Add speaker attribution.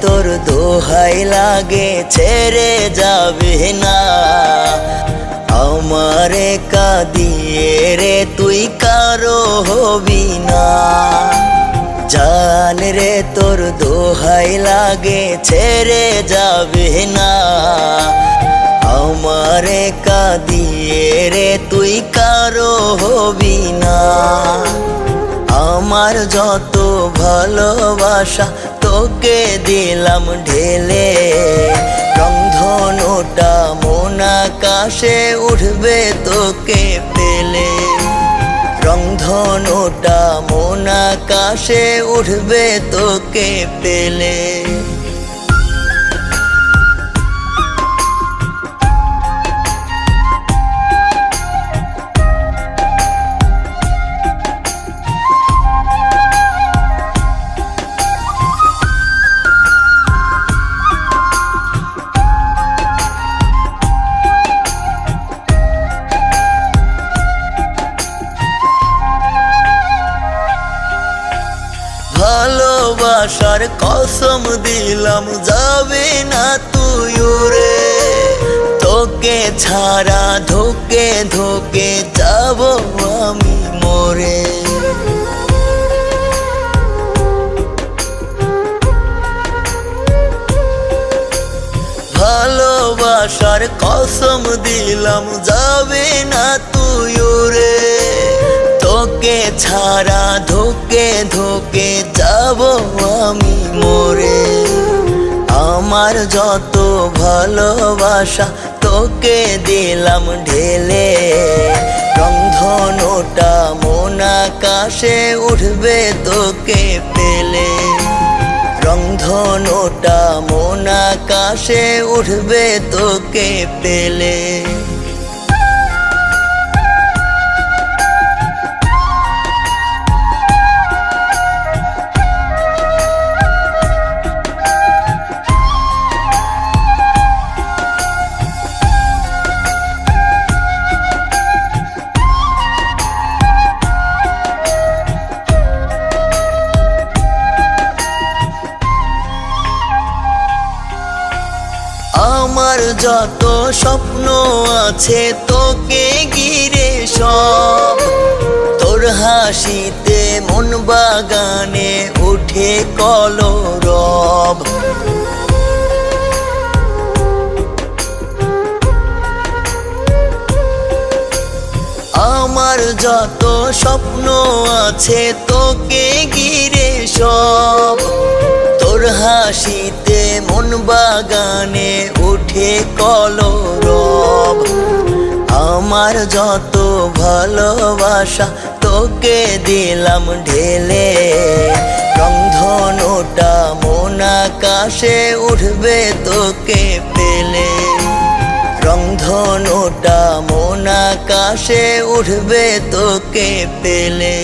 Speaker 1: তোর দোহাই লাগে, ছেড়ে যাবে না। আমারে কাঁদিয়ে রে, তুই কারও হবি না। জান রে, তোর দোহাই লাগে, ছেড়ে যাবে না। আমারে কাঁদিয়ে রে, তুই কারও হবি না। আমার যত ভালোবাসা তোকে দিলাম ঢেলে। রংধনুটা মন আকাশে উঠবে তোকে পেলে। রংধনুটা মন আকাশে উঠবে তোকে পেলে। ভালোবাসার কসম দিলাম, যাবে না তুই রে। তোকে ছাড়া, ধোকে ধোকে যাব আমি মরে। ভালোবাসার কসম দিলাম, যাবে না তুই রে। তোকে ছাড়া, ধোকে ধোকে যাব আমি মোরে। আমার যত ভালোবাসা তোকে দিলাম ঢেলে। রংধনুটা মন আকাশে উঠবে তোকে পেলে। রংধনুটা মন আকাশে উঠবে তোকে পেলে। যত স্বপ্ন আছে তোকে ঘিরে সব। তোর হাসিতে মন বাগানে উঠে কলরব। আমার যত স্বপ্ন আছে তোকে ঘিরে সব। তোর হাসিতে মন বাগানে উঠে কলরব। আমার যত ভালোবাসা তোকে দিলাম ঢেলে। রংধনুটা মন আকাশে উঠবে তোকে পেলে। রংধনুটা মন আকাশে উঠবে তোকে পেলে।